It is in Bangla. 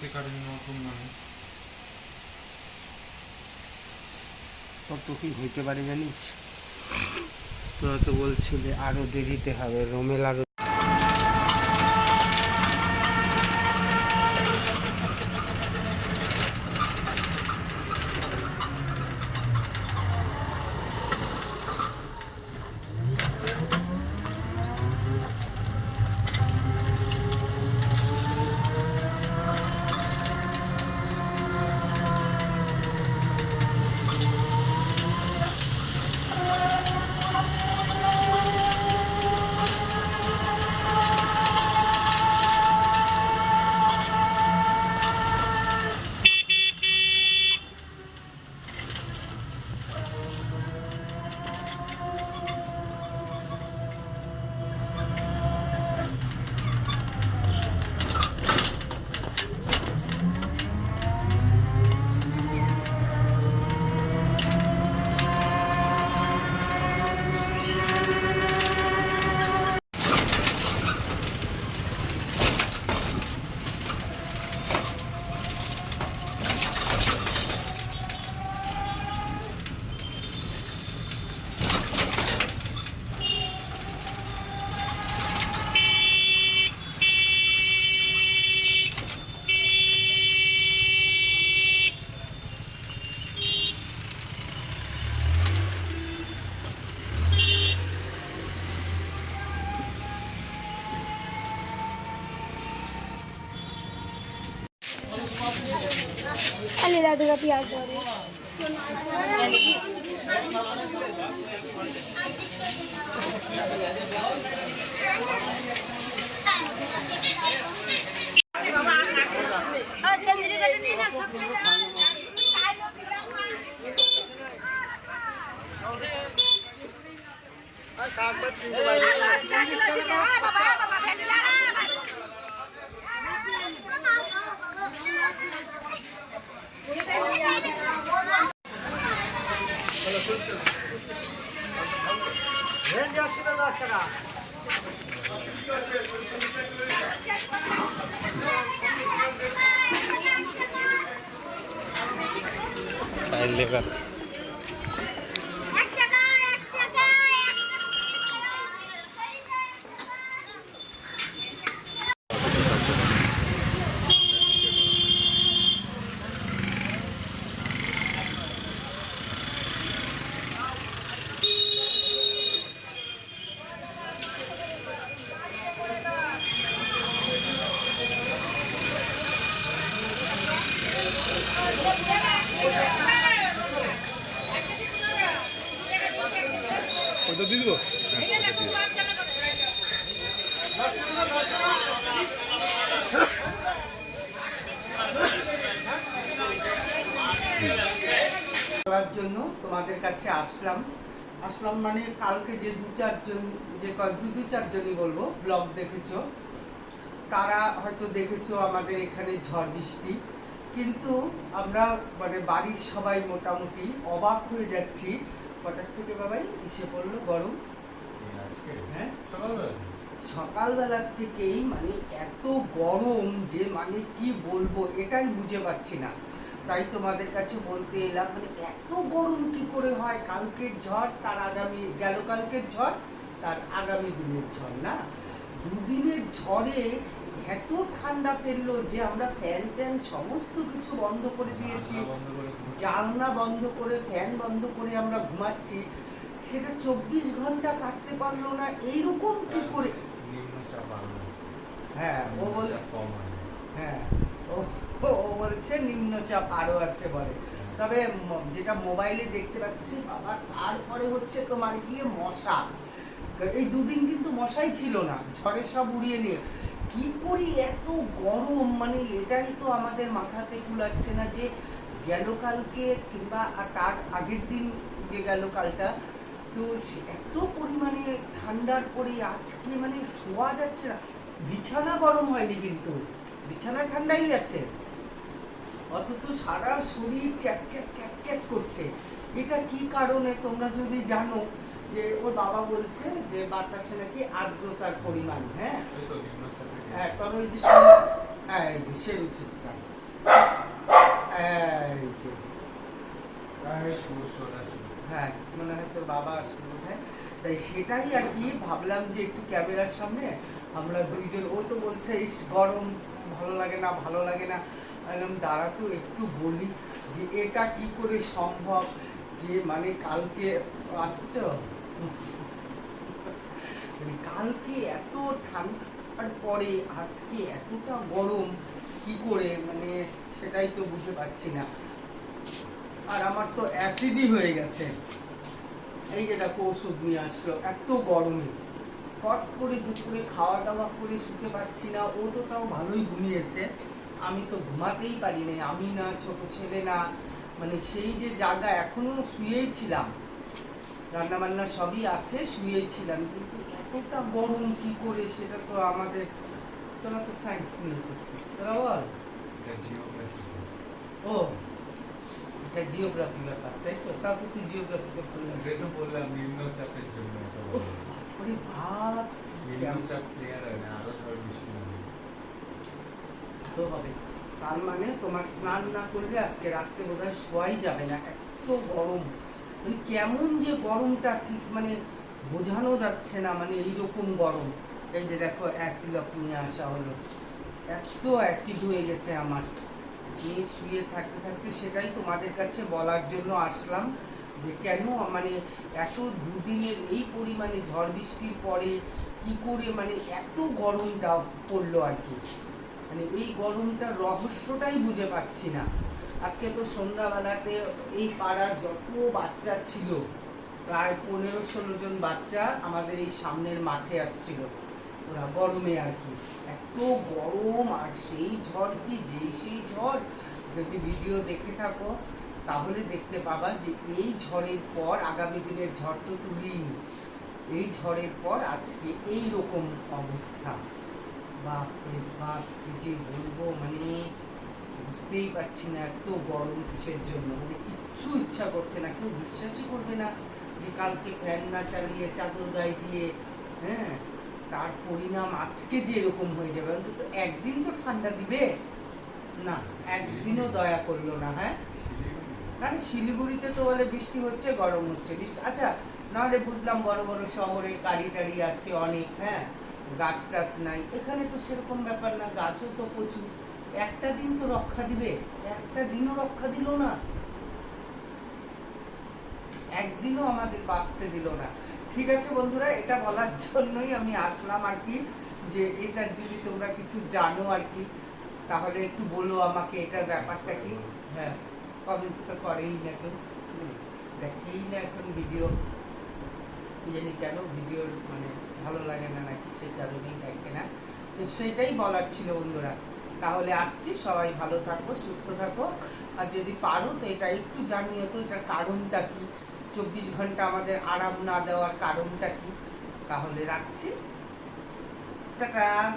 কারেন্ট নতুন মানুষ। কত কি হইতে পারে জানিস? তোরা তো বলছিলে আরও দেরিতে হবে, রোমেল আরও आधा आधा प्याज डाल 遠慮しめましたが。ওটা দিয়ে জন্য তোমাদের কাছে আসলাম। আসলাম মানে কালকে যে দু চারজন, যে দু দু চারজনই বলব ব্লগ দেখেছ। তারা হয়তো দেখেছ আমাদের এখানে ঝড় বৃষ্টি। কিন্তু আমরা মানে বাড়ির সবাই মোটামুটি অবাক হয়ে যাচ্ছি কটার থেকে বাবাই? এসে পড়ল গরম। হ্যাঁ। সকালবেলার থেকেই মানে এত গরম যে মানে কি বলব এটাই বুঝে পাচ্ছি না। তাই তোমাদের কাছে বলতে এলাম মানে এত গরম কি করে হয়? কালকের ঝড় তার আগামী গেল কালকের ঝড় তার আগামী দিনের ঝড় না? দুদিনের ঝড়ে এত ঠান্ডা ফেলল যে আমরা ফ্যান ট্যান সমস্ত কিছু বন্ধ করে দিয়েছি। জানলা বন্ধ করে ফ্যান বন্ধ করে আমরা ঘুমাচ্ছি। সেটা চব্বিশ ঘণ্টা কাটতে পারল না এইরকম কি করে? হ্যাঁ ও বল হ্যাঁ। ও বলছে নিম্নচাপ আরও আছে বলে। তবে যেটা মোবাইলে দেখতে পাচ্ছি বাবা তারপরে হচ্ছে তোমার গিয়ে মশা। এই দুদিন কিন্তু মশাই ছিল না ঝড়ে সব উড়িয়ে নিয়ে। কি করি এত গরম? মানে এটাই তো আমাদের মাথাতে কুলাচ্ছে না যে গেল কালকে কিংবা তার আগের দিন যে গেল কালটা, তো এত পরিমাণে ঠান্ডার পরে আজকে মানে শোয়া যাচ্ছে না। বিছানা গরম হয়নি কিন্তু। বিছানা ঠান্ডাই আছে। অথচ সারা শরীর চ্যাক চ্যাক চ্যাক চ্যাক করছে। এটা কি কারণে তোমরা যদি জানো? যে ওর বাবা বলছে যে বাতাসে নাকি আর্দ্রতার পরিমাণ হ্যাঁ? হ্যাঁ কারণ ওই যে সম- এই যে সেরু চিত্রা হ্যাঁ মনে হয় তোর বাবা আসবে বোধহয় তাই সেটাই আর কি ভাবলাম যে একটু ক্যামেরার সামনে আমরা দুইজন ও তো বলছে ইস গরম ভালো লাগে না ভালো লাগে না। বললাম দাঁড়া তো একটু বলি যে এটা কি করে সম্ভব? যে মানে কালকে আসছো? কালকে এত ঠান্ডার পরে আজকে এতটা গরম, কি করে? মানে সেটাই তো বুঝতে পারছি না। আর আমার তো অ্যাসিডই হয়ে গেছে। এই যে দেখো ওষুধ নিয়ে আসলো, এত গরমে। ফট করে দুপুরে খাওয়া দাওয়া করে শুতে পারছি না, ও তো তাও ভালোই ঘুমিয়েছে। আমি তো ঘুমাতেই পারি নাই আমি না, ছোট ছেলে না। মানে সেই যে জায়গা এখনও শুয়েই ছিলাম। রান্না বান্না সবই আছে শুয়েছিলাম কিন্তু এতটা গরম কি করে সেটা তো আমাদের তোরা তো সায়েন্স নিয়ে করছিস তোরা বল। ও এটা জিওগ্রাফি ব্যাপার তাই তো? তাও তো তুই জিওগ্রাফি করতে যেহেতু বললাম নিম্নচাপের জন্য। ওরে ভাব নিম্নচাপ ক্লিয়ার হয় না আরও ঝড় বৃষ্টি ভালো হবে। তার মানে তোমার স্নান না করলে আজকে রাত্রে বোধহয় শোয়াই যাবে না এত গরম। মানে কেমন যে গরমটা ঠিক মানে বোঝানো যাচ্ছে না মানে এইরকম গরম। এই যে দেখো অ্যাসিলক নিয়ে আসা হলো। এত অ্যাসিড হয়ে গেছে আমার। নিয়ে শুয়ে থাকতে থাকতে সেটাই তোমাদের কাছে বলার জন্য আসলাম যে কেন মানে এত দুদিনের এই পরিমাণে ঝড় বৃষ্টির পরে কি করে মানে এত গরমটা পড়ল আর কি? মানে এই গরমটার রহস্যটাই বুঝে পাচ্ছি না। আজকে তো সন্ধ্যাবেলাতে এই পাড়ার যত বাচ্চা ছিল, প্রায় পনেরো ষোলো জন বাচ্চা আমাদের এই সামনের মাঠে আসছিল। ওরা গরমে আর কি। এত গরম আর সেই ঝড় কি, যেই সেই ঝড়? যদি ভিডিও দেখে থাকো, তাহলে দেখতে পাবা যে এই ঝড়ের পর, আগামী দিনের ঝড় তো তুলিনি এই ঝড়ের পর আজকে এই রকম অবস্থা। বাপরে বাপ যে বলব মানে বুঝতেই পারছি না এত গরম কিসের জন্য। মানে কিচ্ছু ইচ্ছা করছে না, কেউ বিশ্বাসই করবে না যে কালকে ফ্যান না চালিয়ে, চাদর গায়ে দিয়ে হ্যাঁ? তার পরিণাম আজকে যে এরকম হয়ে যাবে, অন্তত একদিন তো ঠান্ডা দিবে। না, একদিনও দয়া করল না হ্যাঁ? আরে শিলিগুড়িতে তো বলে বৃষ্টি হচ্ছে, গরম হচ্ছে। বৃষ্টি আচ্ছা নাহলে বুঝলাম বড় বড় শহরে গাড়ি টাড়ি আছে অনেক হ্যাঁ? গাছ টাছ নাই। এখানে তো সেরকম ব্যাপার না, গাছও তো প্রচুর। একটা দিন তো রক্ষা দিবে একটা দিনও রক্ষা দিল না। একদিনও আমাদের বাঁচতে দিল না। ঠিক আছে বন্ধুরা এটা বলার জন্যই আমি আসলাম আর কি যে এটার যদি তোমরা কিছু জানো আর কি তাহলে একটু বলো আমাকে এটার ব্যাপারটা কি। হ্যাঁ কমেন্টস তো করেই না হুম, দেখেই না এখন ভিডিও জানি কেন ভিডিওর মানে ভালো লাগে না নাকি সেই কারণেই দেখে না। তো সেটাই বলার ছিল বন্ধুরা। তাহলে আসছি, সবাই ভালো থাকো, সুস্থ থাকো। আর যদি পারো তো এটা একটু জানিও তো, এটার কারণটা কি? চব্বিশ ঘণ্টা আমাদের আরাম না দেওয়ার কারণটা কি? তাহলে রাখছি। টাটা।